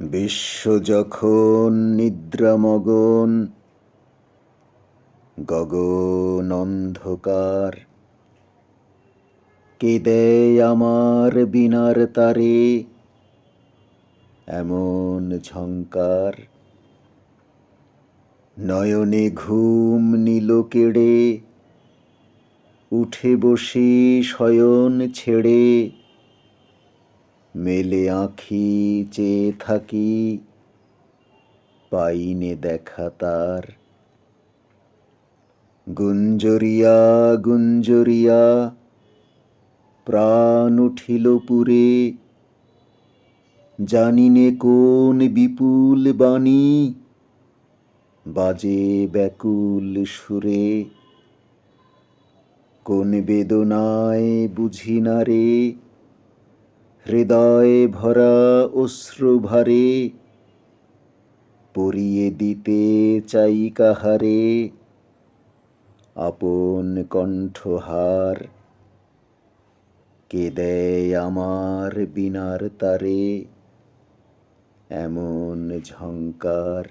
বিশ্ব যখন নিদ্রামগন, গগন অন্ধকার। কে দেয় আমার বিনার তারে? এমন ঝঙ্কার নয়নে ঘুম নীল কেড়ে, উঠে বসে শয়ন ছেড়ে। মেলে আঁখি, চেয়ে থাকি, পাইনে দেখা তার। গুঞ্জরিয়া গুঞ্জরিয়া, প্রাণ উঠিল পুরে। জানিনে কোন বিপুল বাণী, বাজে ব্যাকুল সুরে। কোন বেদনায় বুঝি না রে হৃদয় ভরা অশ্রু ভারে, পরিয়ে দিতে চাই কাহারে, আপন কণ্ঠহার। কে দেয় আমার বিনার তারে, এমন ঝঙ্কার